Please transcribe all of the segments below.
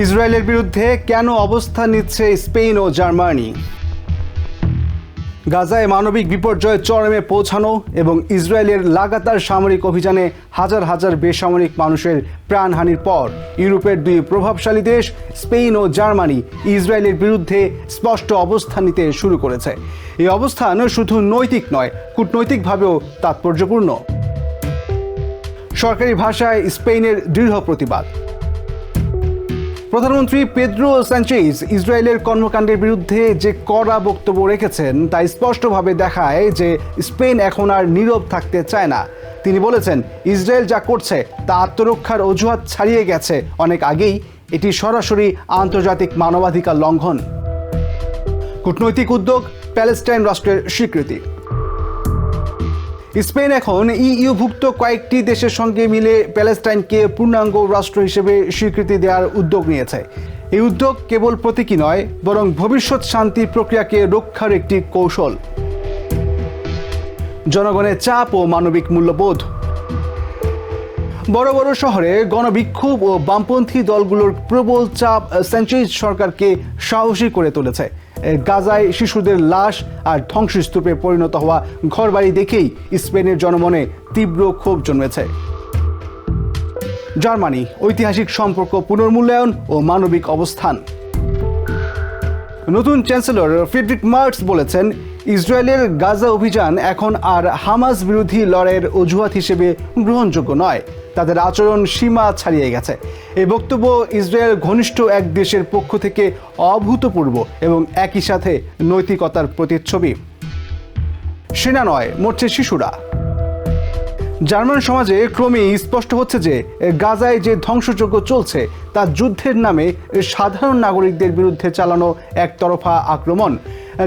ইসরায়েলের বিরুদ্ধে কেন অবস্থান নিচ্ছে স্পেন ও জার্মানি? গাজায় মানবিক বিপর্যয় চরমে পৌঁছানো এবং ইসরায়েলের লাগাতার সামরিক অভিযানে হাজার হাজার বেসামরিক মানুষের প্রাণহানির পর ইউরোপের দুই প্রভাবশালী দেশ, স্পেন ও জার্মানি, ইসরায়েলের বিরুদ্ধে স্পষ্ট অবস্থান নিতে শুরু করেছে। এই অবস্থান শুধু নৈতিক নয়, কূটনৈতিকভাবেও তাৎপর্যপূর্ণ। সরকারি ভাষায় স্পেনের দৃঢ় প্রতিবাদ। প্রধানমন্ত্রী পেদ্রো স্যাঞ্চেজ ইসরায়েলের কর্মকাণ্ডের বিরুদ্ধে যে কড়া বক্তব্য রেখেছেন তা স্পষ্টভাবে দেখায় যে স্পেন এখন আর নীরব থাকতে চায় না। তিনি বলেছেন, ইসরায়েল যা করছে, তা আত্মরক্ষার অজুহাত ছাড়িয়ে গেছে। অনেক আগেই এটি সরাসরি আন্তর্জাতিক মানবাধিকার লঙ্ঘন। কূটনৈতিক উদ্যোগ, প্যালেস্টাইন রাষ্ট্রের স্বীকৃতি। স্পেন এখন ইইউভুক্ত কয়েকটি দেশের সঙ্গে মিলে প্যালেস্টাইনকে পূর্ণাঙ্গ রাষ্ট্র হিসেবে স্বীকৃতি দেওয়ার উদ্যোগ নিয়েছে। এই উদ্যোগ কেবল প্রতীকী নয়, বরং ভবিষ্যৎ শান্তি প্রক্রিয়াকে রক্ষার একটি কৌশল। জনগণের চাপ ও মানবিক মূল্যবোধ বড় বড় শহরে গণবিক্ষোভ ও বামপন্থী দলগুলোর প্রবল চাপ সেঞ্চুরিজ সরকারকে সাহসী করে তুলেছে। গাজায় শিশুদের লাশ আর ধ্বংসস্তূপে পরিণত হওয়া ঘরবাড়ি দেখেই স্পেনের জনমনে তীব্র ক্ষোভ জন্মেছে। জার্মানি, ঐতিহাসিক সম্পর্ক পুনর্মূল্যায়ন ও মানবিক অবস্থান। নতুন চ্যান্সেলর ফ্রেডরিক মার্টস বলেছেন ইসরায়েলের গাজা অভিযান এখন আর হামাস বিরোধী লড়াইয়ের অজুহাত হিসেবে গ্রহণযোগ্য নয়। তাদের আচরণ সীমা ছাড়িয়ে গেছে। এই বক্তব্য ইসরায়েল ঘনিষ্ঠ এক দেশের পক্ষ থেকে অভূতপূর্ব এবং একই সাথে নৈতিকতার প্রতিচ্ছবি। সেনা নয়, মরছে শিশুরা। জার্মান সমাজে ক্রমেই স্পষ্ট হচ্ছে যে গাজায় যে ধ্বংসযজ্ঞ চলছে, তা যুদ্ধের নামে সাধারণ নাগরিকদের বিরুদ্ধে চালানো একতরফা আক্রমণ।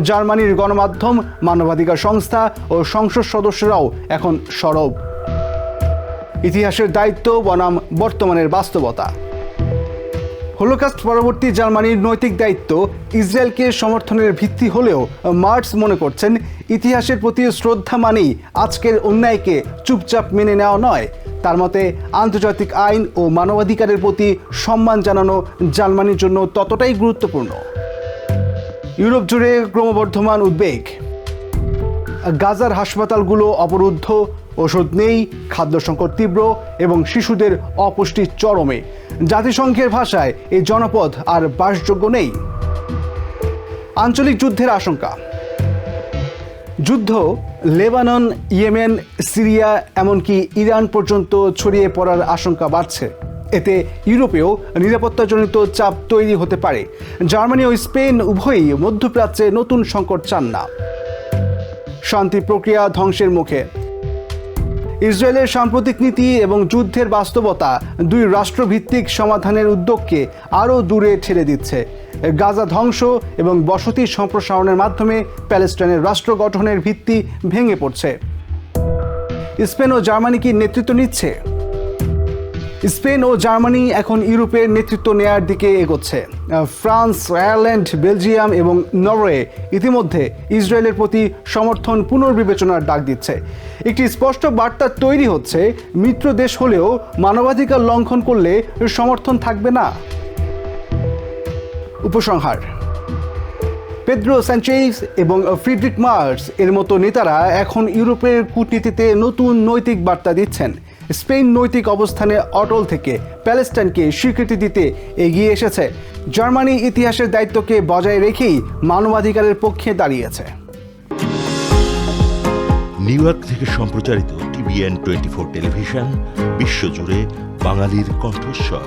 জার্মানির গণমাধ্যম, মানবাধিকার সংস্থা ও সংসদ সদস্যরাও এখন সরব। ইতিহাসের দায়িত্ব বনাম বর্তমানের বাস্তবতা। হোলোকাস্ট পরবর্তী জার্মানির নৈতিক দায়িত্ব ইসরায়েলকে সমর্থনের ভিত্তি হলেও মার্কস মনে করছেন, ইতিহাসের প্রতি শ্রদ্ধা মানেই আজকের অন্যায়কে চুপচাপ মেনে নেওয়া নয়। তার মতে, আন্তর্জাতিক আইন ও মানবাধিকারের প্রতি সম্মান জানানো জার্মানির জন্য ততটাই গুরুত্বপূর্ণ। ইউরোপ জুড়ে ক্রমবর্ধমান উদ্বেগ। গাজার হাসপাতালগুলো অবরুদ্ধ, ওষুধ নেই, খাদ্য সংকট তীব্র এবং শিশুদের অপুষ্টি চরমে। জাতিসংঘের ভাষায় এই জনপদ আর বাসযোগ্য নেই। আঞ্চলিক যুদ্ধের আশঙ্কা। যুদ্ধ লেবানন, ইয়েমেন, সিরিয়া, এমনকি ইরান পর্যন্ত ছড়িয়ে পড়ার আশঙ্কা বাড়ছে। এতে ইউরোপেও নিরাপত্তাজনিত চাপ তৈরি হতে পারে। জার্মানি ও স্পেন উভয়ই মধ্যপ্রাচ্যে নতুন সংকট চান না। শান্তি প্রক্রিয়া ধ্বংসের মুখে। ইসরায়েলের সাম্প্রতিক নীতি এবং যুদ্ধের বাস্তবতা দুই রাষ্ট্রভিত্তিক সমাধানের উদ্যোগকে আরও দূরে ঠেলে দিচ্ছে। গাজা ধ্বংস এবং বসতি সম্প্রসারণের মাধ্যমে প্যালেস্টাইনের রাষ্ট্র গঠনের ভিত্তি ভেঙে পড়ছে। স্পেন ও জার্মানি কি নেতৃত্ব নিচ্ছে? স্পেন ও জার্মানি এখন ইউরোপের নেতৃত্ব নেয়ার দিকে এগোচ্ছে। ফ্রান্স, আয়ারল্যান্ড, বেলজিয়াম এবং নরওয়ে ইতিমধ্যে ইসরায়েলের প্রতি সমর্থন পুনর্বিবেচনার ডাক দিচ্ছে। একটি স্পষ্ট বার্তা তৈরি হচ্ছে, মিত্র দেশ হলেও মানবাধিকার লঙ্ঘন করলে সমর্থন থাকবে না। উপসংহার। পেদ্রো স্যাঞ্চেজ এবং ফ্রিডরিক মার্স এর মতো নেতারা এখন ইউরোপের কূটনীতিতে নতুন নৈতিক বার্তা দিচ্ছেন। স্পেন নৈতিক অবস্থানে অটল থেকে প্যালেস্টাইনকে স্বীকৃতি দিতে এগিয়ে এসেছে। জার্মানি ইতিহাসের দায়িত্বকে বজায় রেখেই মানবাধিকারের পক্ষে দাঁড়িয়েছে। নিউ ইয়র্ক থেকে সম্প্রচারিত টিভিএন টোয়েন্টি ফোর টেলিভিশন, বিশ্বজুড়ে বাঙালির কণ্ঠস্বর।